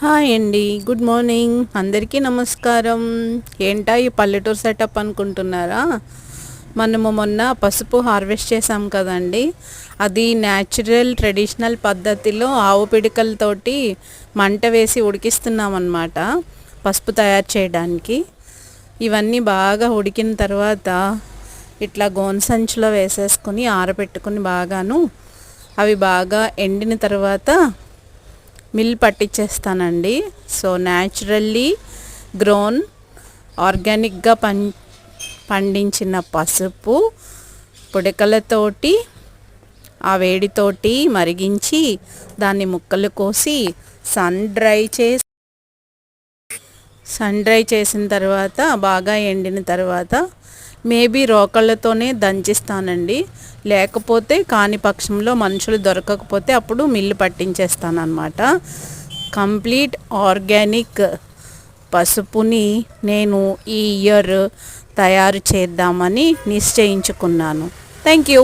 Hi అండి. Good morning. అందరికీ నమస్కారం. ఏంటా ఈ పల్లెటూరు సెటప్ అనుకుంటున్నారా? మనము మొన్న పసుపు హార్వెస్ట్ చేసాం కదండి. అది న్యాచురల్ ట్రెడిషనల్ పద్ధతిలో ఆవు పిడికలతోటి మంట వేసి ఉడికిస్తున్నాం అన్నమాట పసుపు తయారు చేయడానికి. ఇవన్నీ బాగా ఉడికిన తర్వాత ఇట్లా గోన్ సంచిలో వేసేసుకుని ఆరబెట్టుకుని బాగాను అవి బాగా ఎండిన తర్వాత మిల్ పట్టించేస్తానండి సో న్యాచురల్లీ గ్రోన్ ఆర్గానిక్గా పం పండించిన పసుపు పుడకలతోటి ఆ వేడితోటి మరిగించి దాన్ని ముక్కలు కోసి సన్ డ్రై చేసి సన్ డ్రై చేసిన తర్వాత బాగా ఎండిన తర్వాత మేబీ రోకళ్ళతోనే దంచిస్తానండి. లేకపోతే కాని పక్షంలో మనుషులు దొరకకపోతే అప్పుడు మిల్లు పట్టించేస్తానమాట కంప్లీట్ ఆర్గానిక్ పసుపుని నేను ఈ ఇయర్ తయారు చేద్దామని నిశ్చయించుకున్నాను. Thank you.